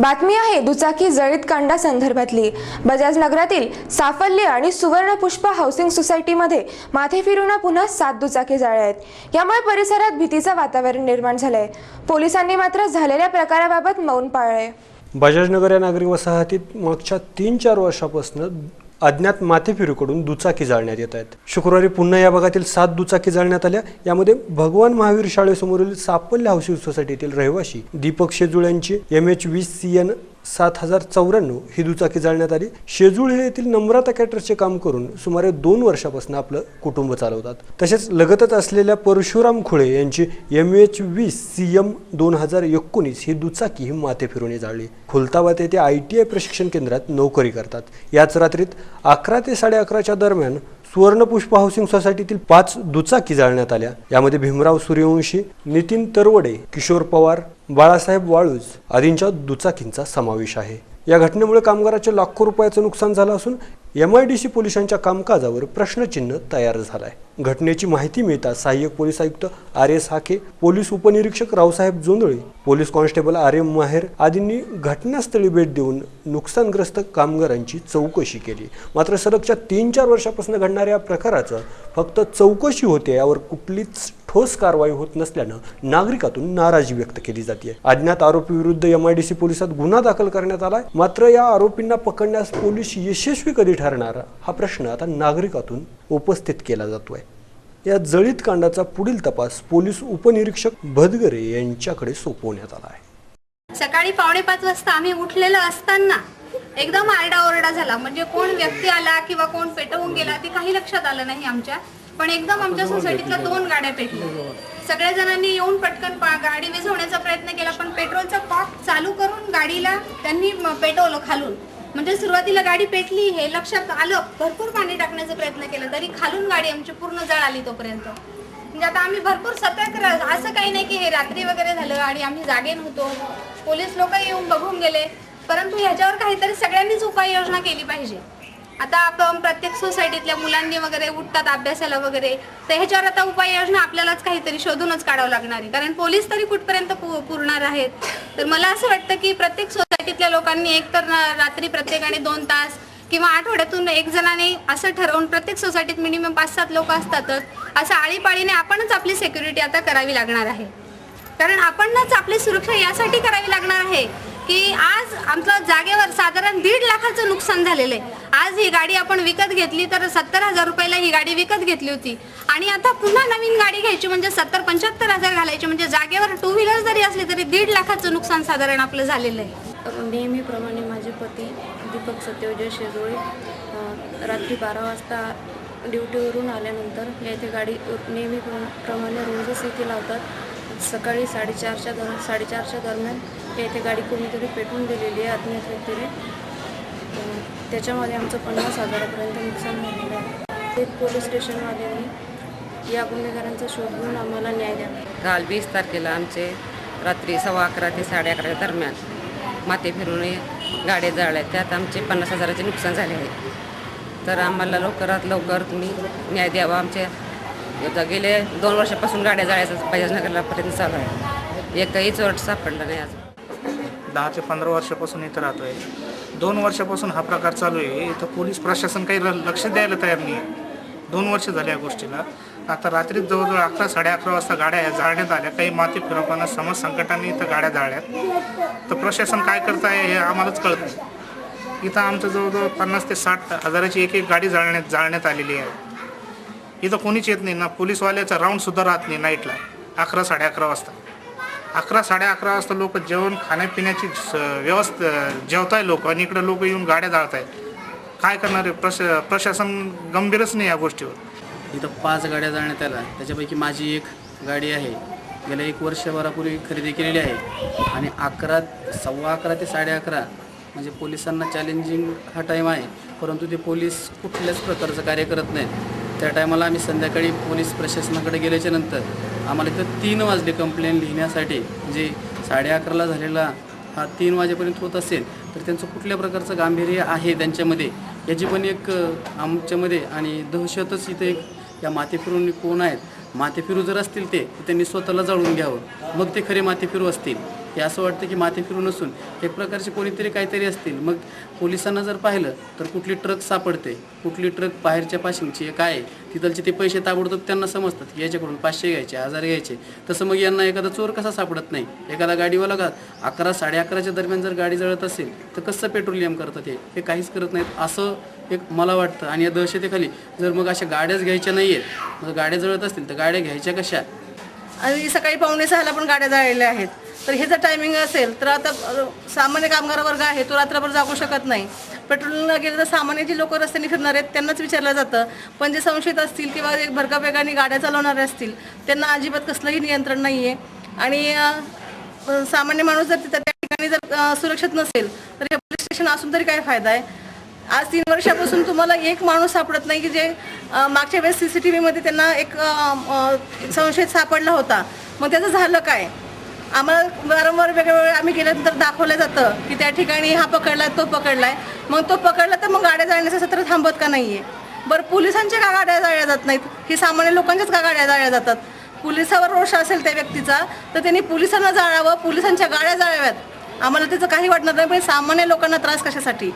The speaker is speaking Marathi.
बातमी आहे दुचाकी जळीत कांडा संदर्भातली. बजाज नगरातील साफल्य आणि सुवर्ण पुष्प हाऊसिंग सोसायटीमध्ये माथे फिरून पुन्हा सात दुचाकी जाळ्या आहेत. यामुळे परिसरात भीतीचं वातावरण निर्माण झालंय. पोलिसांनी मात्र झालेल्या प्रकाराबाबत मौन पाळलंय. बजाजनगर या नागरी वसाहतीत मागच्या तीन चार वर्षापासून अज्ञात माथेफिरूकडून दुचाकी जाळण्यात येत आहेत. शुक्रवारी पुन्हा या भागातील सात दुचाकी जाळण्यात आल्या. यामध्ये भगवान महावीर शाळेसमोरील सापल्य हाऊसिंग सोसायटीतील रहिवासी दीपक शेजुळ यांची एम एच वीस सी एन सात हजार चौऱ्याण्णव ही दुचाकी जाळण्यात आली. शेजुळी हे येथील नम्रता कॅटरचे काम करून सुमारे दोन वर्षापासून आपलं कुटुंब चालवतात. तसेच लगतच असलेल्या परशुराम खुळे यांची एम एच वीस सी एम दोन हजार एकोणीस ही दुचाकी ही माथे फिरून जाळली. खुलताबाद येथे आय टी आय प्रशिक्षण केंद्रात नोकरी करतात. याच रात्रीत अकरा ते साडे अकराच्या दरम्यान सुवर्णपुष्प हाऊसिंग सोसायटीतील पाच दुचाकी जाळण्यात आल्या. यामध्ये भीमराव सूर्यवंशी नितीन तरवडे किशोर पवार बाळासाहेब वाळूज आदींच्या दुचाकींचा समावेश आहे. या घटनेमुळे कामगाराचे लाखो रुपयाचं नुकसान झालं असून एम आय डी सी पोलिसांच्या कामकाजावर प्रश्नचिन्ह तयार झालं आहे घटनेची माहिती मिळताच सहाय्यक पोलीस आयुक्त आर एस हाके पोलीस उपनिरीक्षक Raosaheb Jondhale police constable R M Maher आदींनी घटनास्थळी भेट देऊन नुकसानग्रस्त कामगारांची चौकशी केली. मात्र सलगच्या तीन चार वर्षापासून घडणाऱ्या या प्रकाराचं फक्त चौकशी होते यावर कुठलीच ठोस कारवाई होत नसल्यानं नागरिकातून नाराजी व्यक्त केली जाते अज्ञात आरोपी विरुद्ध एमआयडीसी पोलिसात गुन्हा दाखल करण्यात आलाय. मात्र या आरोपींना पकडण्यास पोलीस यशस्वी कधी ठरणार? हा प्रश्न आता नागरिकातून उपस्थित केला जातोय. या जळीत कांडाचा पुढील तपास पोलीस उपनिरीक्षक भदगरे यांच्याकडे सोपवण्यात आला आहे. सकाळी पावणे पाच वाजता आम्ही उठलेलं असताना एकदम आरडाओरडा झाला. म्हणजे कोण व्यक्ती आला किंवा कोण पेटवून गेला ते काही लक्षात आलं नाही आमच्या. पण एकदम आमच्या सोसायटीतल्या दोन गाड्या पेटल्या. सगळ्या जणांनी येऊन पटकन पा- गाडी विझवण्याचा प्रयत्न केला पण पेट्रोलचा कॉक चालू करून गाडीला त्यांनी पेटवलं खालून. म्हणजे सुरुवातीला गाडी पेटली हे लक्षात आलं भरपूर पाणी टाकण्याचा प्रयत्न केला तरी खालून गाडी आमची पूर्ण जळ आली तोपर्यंत. म्हणजे आता आम्ही भरपूर सतर्क असं काही नाही की हे रात्री वगैरे झालं आणि आम्ही जागे नव्हतो. पोलीस लोक येऊन बघून गेले. परंतु ह्याच्यावर काहीतरी सगळ्यांनीच उपाययोजना केली पाहिजे. आता आपण प्रत्येक सोसायटीतल्या मुलांनी वगैरे उठतात अभ्यासाला वगैरे तर ह्याच्यावर आता उपाययोजना आपल्यालाच काहीतरी शोधूनच काढावं लागणार आहे. कारण पोलीस तरी कुठपर्यंत पु- पुरणार आहेत? तर मला असं वाटतं की प्रत्येक सोसायटीतल्या लोकांनी एक तर रात्री प्रत्येकाने दोन तास किंवा आठवड्यातून एक जणाने असं ठरवून प्रत्येक सोसायटीत मिनिमम पाच सात लोक असतातच असं आळीपाळीने आपणच आपली सेक्युरिटी आता करावी लागणार आहे. कारण आपणच आपली सुरक्षा यासाठी करावी लागणार आहे. की आज आमचं जागेवर साधारण दीड लाखाचं नुकसान झालेलं आहे. आज ही गाडी आपण विकत घेतली तर सत्तर हजार रुपयाला ही गाडी विकत घेतली होती. आणि आता पुन्हा नवीन गाडी घ्यायची म्हणजे सत्तर पंच्याहत्तर हजार घालायची म्हणजे जागेवर टू व्हीलर जरी असली तरी दीड लाखाचं नुकसान साधारण आपलं झालेलं आहे. नेहमीप्रमाणे माझे पती दीपक सत्यवजय शेजोळे रात्री बारा वाजता ड्युटीवरून आल्यानंतर या इथे गाडी नेहमीप्रमाणे रोजच इथे लावतात. सकाळी साडेचारच्या दर साडेचारच्या दरम्यान येथे इथे गाडी कोणीतरी पेटवून दिलेली आहे अज्ञात व्यक्तीने त्याच्यामध्ये आमचं पन्नास हजारापर्यंत नुकसान झालेलं आहे. ते पोलीस स्टेशनवाल्यांनी या गुन्हेगारांचा शोध घेऊन आम्हाला न्याय द्यावा काल वीस तारखेला आमचे रात्री सव्वा अकरा ते साडे अकराच्या दरम्यान माते फिरून गाड्या जाळल्या. त्यात आमचे पन्नास हजाराचे नुकसान झाले आहे. तर आम्हाला लवकरात लवकर तुम्ही न्याय द्यावा. आमच्या आता गेले दोन वर्षापासून गाड्या जाळ्याचा बजाजनगरला पर्यंत चालू आहे. एकही चोरट सापडला नाही आज दहा ते पंधरा वर्षापासून इथं राहतो आहे दोन वर्षापासून हा प्रकार चालू आहे. इथं पोलीस प्रशासन काही ल- लक्ष द्यायला तयार नाही. दोन वर्ष झाले या गोष्टीला. आता रात्री जवळजवळ अकरा साडे अकरा वाजता गाड्या ह्या जाळण्यात आल्या. काही माती फिरवताना समाज संकटाने इथं गाड्या जाळल्यात तर प्रशासन काय करत आहे हे आम्हालाच कळत नाही. इथं आमचं जवळजवळ पन्नास ते साठ हजाराची एक एक गाडी जाळण्यात जाळण्यात आलेली आहे. इथं कोणीच येत नाही. ना पोलीसवाल्याचा राऊंडसुद्धा राहत नाही नाईटला अकरा साडे अकरा वाजता. अकरा साडे अकरा वाजता लोक जेवण खाण्यापिण्याची स- व्यवस्था जेवताय लोक आणि इकडे लोक येऊन गाड्या जाळत आहेत काय करणार आहे? प्रश प्रशासन गंभीरच नाही या गोष्टीवर. इथं पाच गाड्या जाळण्यात आल्या. त्याच्यापैकी माझी एक गाडी आहे. गेल्या एक वर्षभरापूर्वी खरेदी केलेली आहे. आणि अकरा सव्वा अकरा ते साडे अकरा म्हणजे पोलिसांना चॅलेंजिंग हा टाईम आहे. परंतु ते पोलीस कुठल्याच प्रकारचं कार्य करत नाहीत. त्या टायमाला आम्ही संध्याकाळी पोलीस प्रशासनाकडे गेल्याच्यानंतर आम्हाला इथं तीन वाजले कंप्लेन लिहिण्यासाठी. जे साडे अकराला झालेला हा तीन वाजेपर्यंत होत असेल तर त्यांचं कुठल्या प्रकारचं गांभीर्य आहे त्यांच्यामध्ये? याची पण एक आमच्यामध्ये आणि दहशतच इथे एक या मातेफिरूंनी कोण आहेत? मातेफिरू जर असतील ते त्यांनी स्वतःला जाळून घ्यावं. मग ते खरे मातेफिरू असतील. हे असं वाटतं की माथे फिरून नसून एक प्रकारचे कोणीतरी काहीतरी असतील. मग पोलिसांना जर पाहिलं तर कुठली ट्रक सापडते कुठली ट्रक बाहेरच्या पाशिंगची काय आहे, तिथलचे ते पैसे ताबडतोब त्यांना समजतात की याच्याकडून पाचशे घ्यायचे हजार घ्यायचे. तसं मग यांना एखादा चोर कसा सापडत नाही? एखादा गाडीवाला का अकरा साडे अकराच्या दरम्यान जर गाडी जळत असेल तर कसं पेट्रोलियम करतात हे? हे काहीच करत नाहीत असं एक मला वाटतं. आणि या दहशतीखाली जर मग अशा गाड्याच घ्यायच्या नाही आहेत मग गाड्या जळत असतील तर गाड्या घ्यायच्या कशा? आणि सकाळी पावणे सहाला पण गाड्या जाळलेल्या आहेत. तर हे जर टायमिंग असेल तर आता सामान्य कामगार वर्ग आहे तो रात्रभर जागू शकत नाही. पेट्रोलला गेलं तर सामान्य जी लोक रस्त्याने फिरणार आहेत त्यांनाच विचारलं जातं. पण जे संशयित असतील किंवा एक भरका वेगाने गाड्या चालवणारे असतील त्यांना अजिबात कसलंही नियंत्रण नाही आहे आणि सामान्य माणूस जर तिथं त्या ठिकाणी जर सुरक्षित नसेल तर हे पोलीस स्टेशन असून तरी काय फायदा आहे? आज तीन वर्षापासून तुम्हाला एक माणूस सापडत नाही की जे मागच्या वेळेस सी सी टी व्हीमध्ये त्यांना एक संशयित सापडला होता. मग त्याचं झालं काय? आम्हाला वारंवार वेगळ्या आम्ही गेल्यानंतर दाखवलं जातं की त्या ठिकाणी हा पकडला तो पकडलाय. मग तो पकडला तर मग गाड्या जाळण्याचं सत्र थांबत का नाहीये? बरं पोलिसांच्या का गाड्या जाळल्या जात नाहीत? ही सामान्य लोकांच्याच का गाड्या जाळल्या जातात? पोलिसावर रोष असेल त्या व्यक्तीचा तर त्यांनी पोलिसांना जाळावं पोलिसांच्या गाड्या जाळाव्यात. आम्हाला त्याचं काही वाटणार नाही पण सामान्य लोकांना त्रास कशासाठी?